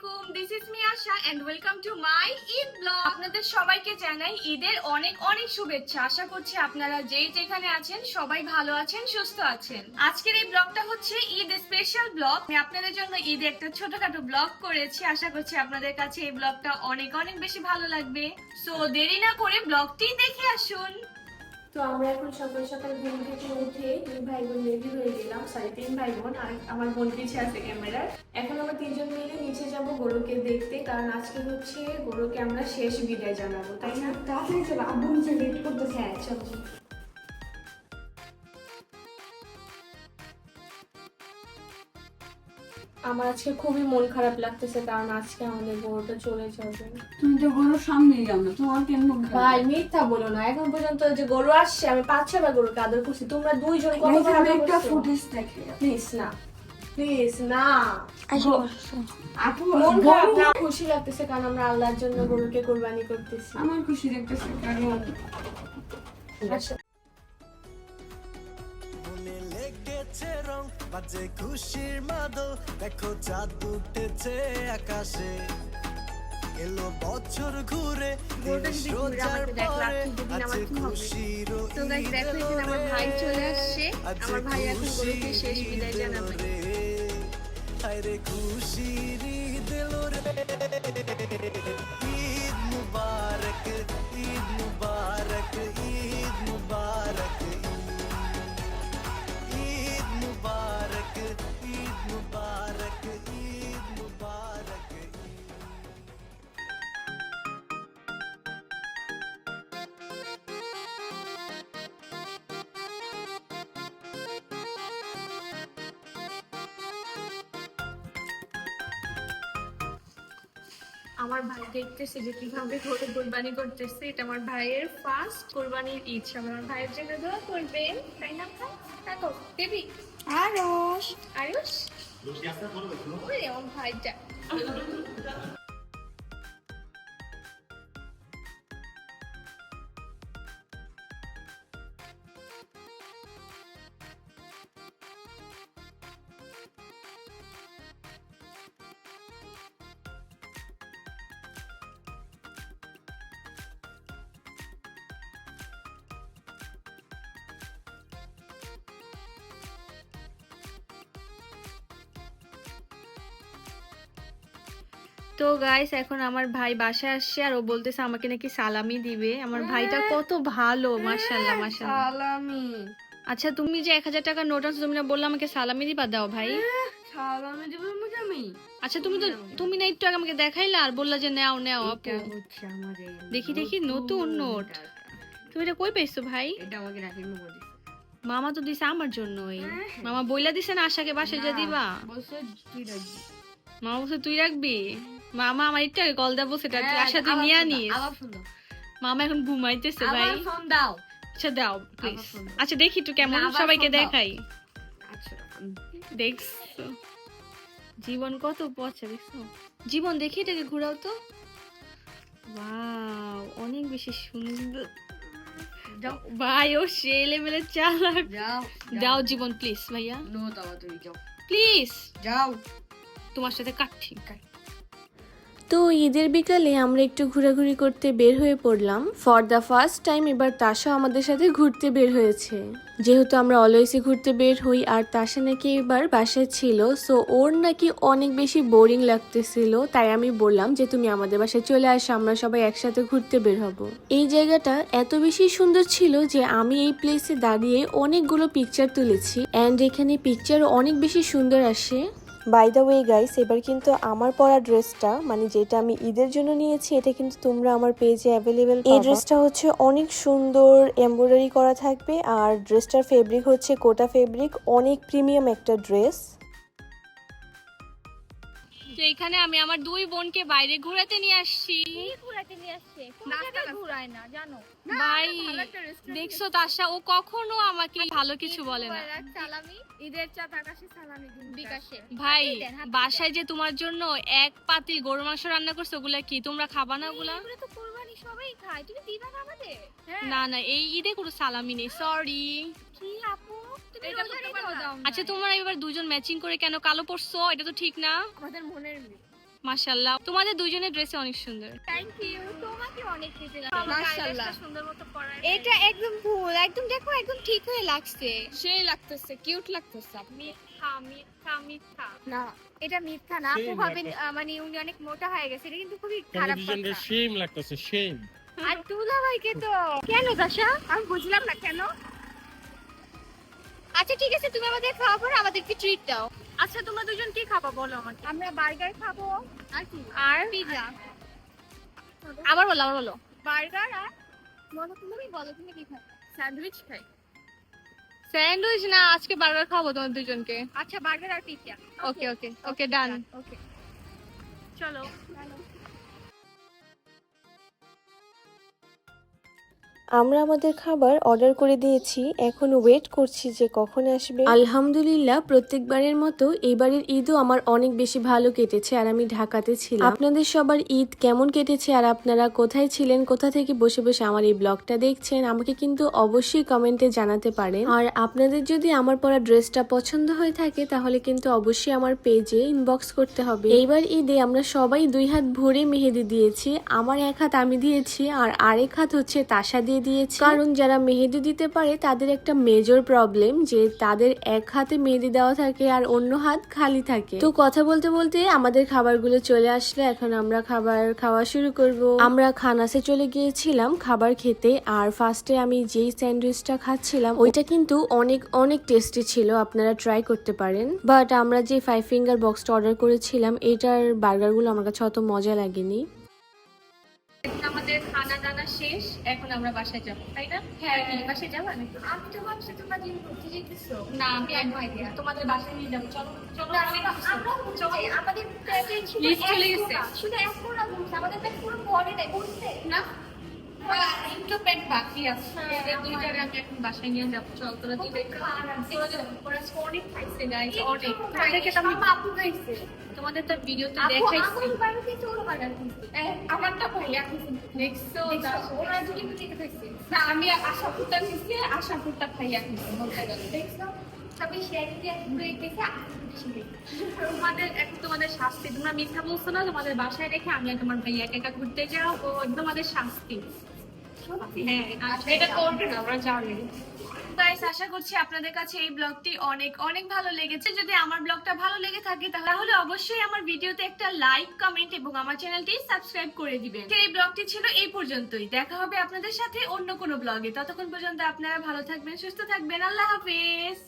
আলাইকুম this is me Asha and welcome to my Eid blog আপনাদের সবাইকে জানাই ঈদের অনেক অনেক শুভেচ্ছা। আশা করছি আপনারা যেই যেখানে আছেন সবাই ভালো আছেন, সুস্থ আছেন। আজকের এই ব্লগটা হচ্ছে ঈদ স্পেশাল ব্লগ আমি আপনাদের জন্য ঈদে একটা ছোটখাটো ব্লগ করেছি। আশা করছি আপনাদের কাছে এই ব্লগটা অনেক অনেক বেশি ভালো লাগবে। সো দেরি না করে ব্লগটি দেখে আসুন। তো আমরা এখন সকাল সকাল ঘুম থেকে উঠে দুই ভাই বোন রেডি হয়ে গেলাম। সরি তিন ভাই বোন আর আমার বোন পিছিয়ে আছে ক্যামেরা এখন আমরা তিনজন মিলে নিচে যাব গরুকে দেখতে কারণ আজকে হচ্ছে গরুকে আমরা শেষ বিদায় জানাব তাই না? তাড়াতাড়ি চলো আব্বু নিচে লেট করতেছে। হ্যাঁ চলো। আমার আজকে খুবই মন খারাপ লাগতেছে কারণ আজকে আমাদের গরুটা চলে যাবে। তুমি তো গরুর সামনে যাও না তোমার কেন ভাই মিথ্যা বলো না এখন পর্যন্ত যে গরু আসছে আমি পাঁচ ছবার গরুকে আদর করছি তোমরা দুইজন একটা ফুটেজ দেখে। প্লিজ না প্লিজ না। আপু মন খারাপ না খুশি লাগতেছে কারণ আমরা আল্লাহর জন্য গরুকে কোরবানি করতেছি। আমার খুশি দেখতেছে কারণ আচ্ছা, বাজে খুশির মাদল দেখো চাঁদ উঠেছে আকাশে। এলো বছর ঘুরে রোজার পরে আছে খুশির আমার ভাই চলে আসছে। আমার ভাই এখন গরুকে শেষ বিদায় জানাবে। রে। হায়রে খুশির ঈদ রে। আমার ভাই দেখতেছে যে কীভাবে ঘরে কোরবানি করতেছে এটা আমার ভাইয়ের ফার্স্ট কোরবানির ইচ্ছা। আমার ভাইয়ের জন্য দোয়া করবেন তাই না ভাই? দেখো দেবী আরস আয়ুষ আমার ভাইটা। তো গাইস এখন আমার ভাই বাসায় আসছে আর ও বলতেছে আমাকে নাকি সালামি দিবে। আমার ভাইটা কত ভালো মাশাল্লাহ মাশাল্লাহ সালামি। আচ্ছা তুমি যে এক হাজার টাকা নোট আছে তুমি না বললে আমাকে সালামি দিবা? দাও ভাই। সালামি দেবো আমি আচ্ছা তুমি তো তুমি না একটু আগে আমাকে দেখাইলা আর বললা যে নাও নাও আপু। দেখি দেখি নতুন নোট তুমি এটা কই পাইছো ভাই? এটা আমাকে রাখি মামা তো দিছে আমার জন্যই। মামা বইলা দিছে না আশাকে বাসায় যা দিবা? বলছে তুই রাখবি। মামা বলছে তুই রাখবি? মামা আমার একটু আগে কল দেবো সেটা তুই আশা তুই নিয়ে আনিস। মামা এখন ঘুমাইতেছে ভাই। ফোন দাও। আচ্ছা দাও প্লিজ আচ্ছা দেখি একটু কেমন সবাইকে দেখাই। আচ্ছা দেখছ? জীবন কত পচা দেখছ? জীবন দেখি এটাকে ঘোরাও তো। ওয়াও অনেক বেশি সুন্দর। যাও। ভাই ও সে লেভেলের চালাক। যাও দাও জীবন প্লিজ ভাইয়া। নো দাও তুমি যাও। প্লিজ যাও। তোমার সাথে কাটছি তো ঈদের বিকালে আমরা একটু ঘোরাঘুরি করতে বের হয়ে পড়লাম। ফর দ্য ফার্স্ট টাইম এবার তাসা আমাদের সাথে ঘুরতে বের হয়েছে। যেহেতু আমরা অলওয়েজই ঘুরতে বের হই আর তাসা নাকি এবার বাসায় ছিল সো ওর নাকি অনেক বেশি বোরিং লাগতেছিল, তাই আমি বললাম যে তুমি আমাদের বাসায় চলে আসো, আমরা সবাই একসাথে ঘুরতে বের হব। এই জায়গাটা এত বেশি সুন্দর ছিল যে আমি এই প্লেসে দাঁড়িয়ে অনেকগুলো পিকচার তুলেছি অ্যান্ড এখানে পিকচার অনেক বেশি সুন্দর আসে। বাই দ্য ওয়ে গাইস এবার কিন্তু আমার পরা ড্রেসটা মানে যেটা আমি ঈদের জন্য নিয়েছি এটা কিন্তু তোমরা আমার পেজে অ্যাভেলেবেল এই ড্রেসটা হচ্ছে অনেক সুন্দর এমব্রয়ডারি করা থাকবে আর ড্রেসটার ফেব্রিক হচ্ছে কোটা ফেব্রিক অনেক প্রিমিয়াম একটা ড্রেস তো এখানে আমি আমার দুই বোনকে বাইরে ঘোরাতে নিয়ে আসছি। ঘুরাতে নিয়ে আসছে? কোনো নাস্তা জায়গায় খাচ্ছে। ঘুরায় না জানো? ভাই দেখছ তাসা ও কখনো আমাকে ভালো কিছু বলে না। ঈদের চাঁদ আকাশে সালামি বিকাশে। ভাই বাসায় যে তোমার জন্য এক পাতিল গরু মাংস রান্না করছ ওগুলা কি তোমরা খাবা না ওগুলা? সবাই খায় তুমি দিবা না আমাদের? না না এই ঈদে কোনো সালামি নেই সরি কি আপু। আচ্ছা তোমরা এবার দুজন ম্যাচিং করে কেন কালো পরছো? এটা তো ঠিক না। আমাদের মনের মিল। মাশাআল্লাহ। তোমাদের দুজনের ড্রেসে অনেক সুন্দর। থ্যাংক ইউ তোমাকে অনেক খেতে মাশাআল্লাহ। সুন্দর মতো পরায় এটা একদম ভুল। একদম দেখো একদম ঠিক হয়ে লাগছে। সেই লাগতেছে কিউট লাগতেছে মিথ্যা মিথ্যা মিথ্যা। না। এটা মিথ্যা না। আপু ভাবেন মানে উনি অনেক মোটা হয়ে গেছে। এটা কিন্তু খুবই খারাপ টেলিভিশনের কথা। সেম লাগতেছে সেম আর তুলা ভাইকে তো। কেন আমি বুঝলাম না কেন। আচ্ছা ঠিক আছে তুমি আমাদের খাওয়া পরে আমাদেরকে ট্রিট দাও। আচ্ছা তোমরা দুজন কি খাবা বলো আমাকে? আমরা বার্গার খাব আর কি? আর পিজা। আবার বলো আবার বলো। বার্গার আর বলো তুমি বলো তুমি কি খাবে? স্যান্ডউইচ খাই। স্যান্ডউইচ না আজকে বার্গার খাব তোমার দুজনকে। আচ্ছা বার্গার আর পিজা। ওকে ওকে ওকে ডান ওকে চলো। আমরা আমাদের খাবার অর্ডার করে দিয়েছি, এখন ওয়েট করছি যে কখন আসবে। আলহামদুলিল্লাহ, প্রত্যেকবারের মতো এবারের ঈদও আমার অনেক বেশি ভালো কেটেছে আর আমি ঢাকাতে ছিলাম। আপনাদের সবার ঈদ কেমন কেটেছে আর আপনারা কোথায় ছিলেন, কোথা থেকে বসে বসে আমার এই ব্লগটা দেখছেন, আমাকে কিন্তু অবশ্যই কমেন্টে জানাতে পারেন। আর আপনাদের যদি আমার পরা ড্রেসটা পছন্দ হয়ে থাকে, তাহলে কিন্তু অবশ্যই আমার পেজে ইনবক্স করতে হবে। এইবার ঈদে আমরা সবাই দুই হাত ভরে মেহেদি দিয়েছি, আমার এক হাত আমি দিয়েছি আর আরেক হাত হচ্ছে তাসা দিয়ে দিয়েছি। কারণ যারা মেহেদি দিতে পারে তাদের একটা মেজর প্রবলেম যে তাদের এক হাতে মেহেদি দেওয়া থাকে আর অন্য হাত খালি থাকে। তো কথা বলতে বলতে আমাদের খাবারগুলো চলে আসলে। এখন আমরা খাবার খাওয়া শুরু করব। আমরা খানাসে চলে গিয়েছিলাম খাবার খেতে আর ফার্স্টে আমি যেই স্যান্ডউইচটা খাচ্ছিলাম ওইটা কিন্তু অনেক অনেক টেস্টি ছিল। আপনারা ট্রাই করতে পারেন। বাট আমরা যে ফাইভ ফিঙ্গার বক্সটা অর্ডার করেছিলাম এটার বার্গারগুলো আমার কাছে অত মজা লাগেনি। আমাদের খানা দানা শেষ এখন আমরা বাসায় যাব তাই না? হ্যাঁ বাসায় যাব? নাকি আমি তো ভাবছি তোমরা দিন ঘুরতে যেতেছো। না আমি এক আইডিয়া তোমাদের বাসায় নিয়ে যাব। চলো চলো আমরা চলে। আমাদের শুধু চলে এক গেছে। শুধু এক কোণা ঘুরছে আমাদের পুরো পরে নেই বুঝতে না একটু প্যান্ট বাকি আছে দুইটারে আমি এখন বাসায় নিয়ে যাব চল তোরা দুইটাই তোরা যে- ওরা আজকে অনেক খাইছে গাইস অনেক। তোমাদেরকে তো আমি আপু খাইছে। তোমাদের তো ভিডিওতে দেখাইছি। তো আমারটা খাইছে দেখছ দেখছ, ওরা খাইছে। না আমি আশাপুরটা খাইছি আশাপুরটা খাইয়া খাইছি বলতে গেলে। দেখছ সবই শেয়ার দিয়ে ঘুরে গেছে তোমাদের তোমাদের শাস্তি তোমরা মিথ্যা বলছো না তোমাদের বাসায় রেখে আমি আর তোমার ভাইয়া একা একা ঘুরতে যাও ও তোমাদের শাস্তি। হ্যাঁ আচ্ছা এটা করবে না আমরা জানি। গাইস আশা করছি আপনাদের কাছে এই ব্লগটি অনেক অনেক ভালো লেগেছে। যদি আমার ব্লগটা ভালো লেগে থাকে তাহলে অবশ্যই আমার ভিডিওতে একটা লাইক কমেন্ট এবং আমার চ্যানেলটি সাবস্ক্রাইব করে দিবেন। এই ব্লগটি ছিল এই পর্যন্তই। দেখা হবে আপনাদের সাথে অন্য কোনো ব্লগে। ততক্ষণ পর্যন্ত আপনারা ভালো থাকবেন সুস্থ থাকবেন। আল্লাহ হাফেজ।